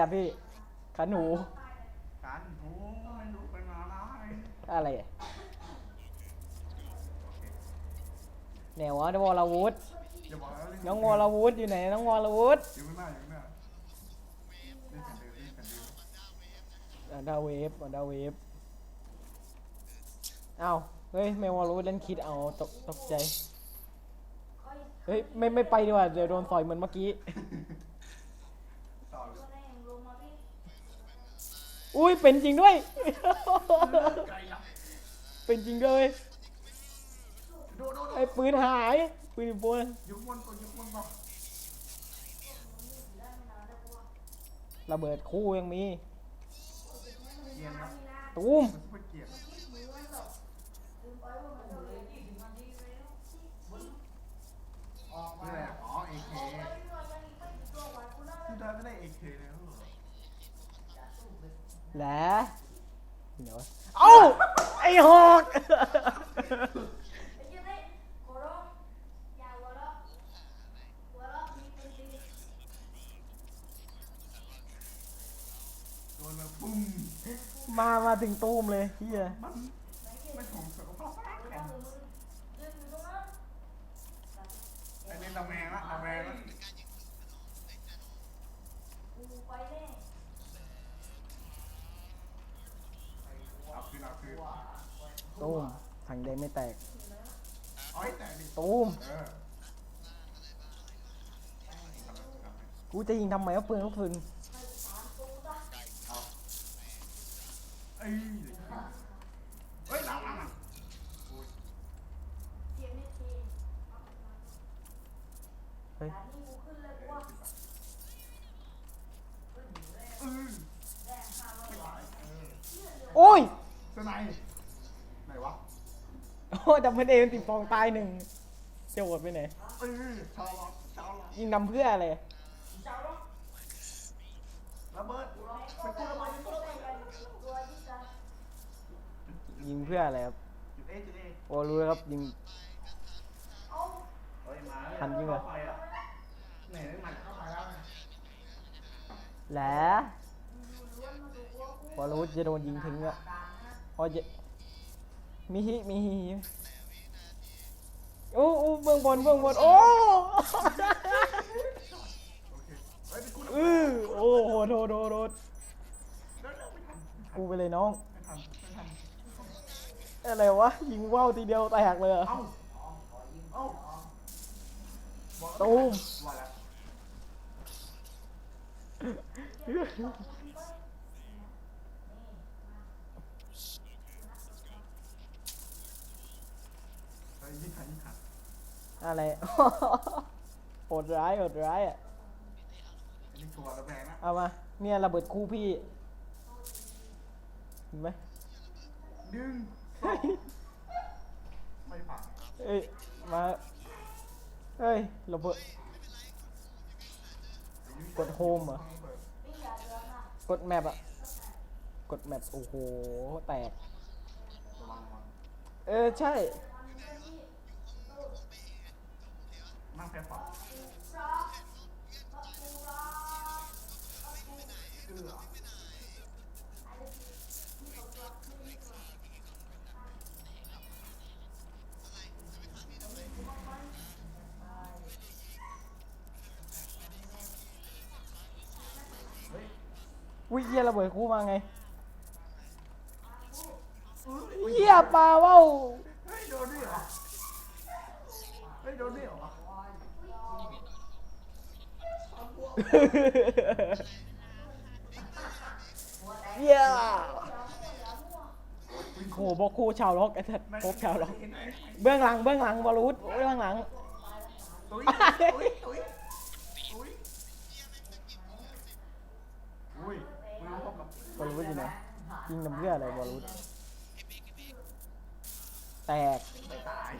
อะพี่ขาหนูกันโอ้ไม่รู้เป็นอะไรอะไรอะแนววะวอลวุฒอย่าบอกแล้วเล่นน้องวอลวุฒอยู่ไหนน้องวอลวุฒอยู่ข้างหน้าอยู่ข้างหน้าเล่นกันเดินเล่นกันเดินอันดาเวฟอันดาเวฟเอ้าเฮ้ยไม่วอลวุฒเล่นคิดเอาตกตกใจเฮ้ยไม่ไม่ไปดีกว่าเดี๋ยวโดนต่อยเหมือนเมื่อกี้ ต่อเลย อุ้ยเป็นจริงด้วยไกลยับเป็นจริงด้วยโดดโดดโดไอ้ดปืนหายปืนบนยุบวนตัวยุบวนต่อระเบิดคู่ยังมีเกียร์ครับตูม มันซุปเปอร์เกียร์นี่แหละอ๋อเอเคคือได้ไม่ได้เอเคแล้วเหรอ แหละเดี๋ยวเอ้าไอ้หอกโดนแล้วปุ้มมามาถึงตูมเลยเฮียมันไม่ถูกสุขภาพแข็งไอ้นี่ระแวงละระแวงละเอาคืนเอา ตูมถังแดงไม่แตกเอาให้แตกดิตูมเออกูจะยิงทำไมวะปืนลูกปืนเอาเอ้ยเฮ้ยหลังหลังหลังโอ้ยเฮ้ย เออไม่ตายเออ โอ้ย สไนด์ไหนวะโอ้ดับเบิลเอมันติดฟองตายหนึ่งจะโหวตไปไหนเออชาวล็อกชาวล็อกยิงนำเพื่ออะไรระเบิดไปกู้ระเบิดไปกู้ระเบิดยิงเพื่ออะไรครับจุดเอจุดเอโอ้รู้แล้วครับยิง เฮ้ยมาทันจริงเหรอ เข้าไปอะไหนได้หมัดเข้าไปแล้วแหละพอรู้จะโดนยิงทิ้งอะ พอจะมีฮิมีฮิโอ้โอ้เบื้องบนเบื้องบนโอ้เออโอ้โหโดดโดดโดกูไปเลยน้องอะไรวะยิงว่าวทีเดียวแตกเลยตูม ว่าแล้วเฮ้ยยิ่งขันยิ่งขันอะไร โหดร้ายโหดร้ายอะ อันนี้ชัวร์ระแวงนะเอามา เนี่ยระเบิดคู่พี่เห็นไหมดึงสองไม่ผ่านเอ้ย มา เอ้ยระเบิด กดโฮมเหรอ กดแมปอะ กดแมปโอ้โห แตก ระวังระวังเออ ใช่ นั่งเอื้อวิเยียระเบิดคู่มาไงเยียปลาว่าว เฮ้ยโดนด้วยเหรอเฮ้ยโดนด้วยเหรอ เยียโหบอกคู่ชาวล็อกไอ้สัสพบชาวล็อก เบื้องหลัง เบื้องหลังบอลลูดเบื้องหลัง ตุ้ยตุ้ยตุ้ยตุ้ยอุ้ยม่รู้พบกับบอลลูดอยู่ไหนยิงน้ำเพื่ออะไรบอลลูดแตกไม่ตาย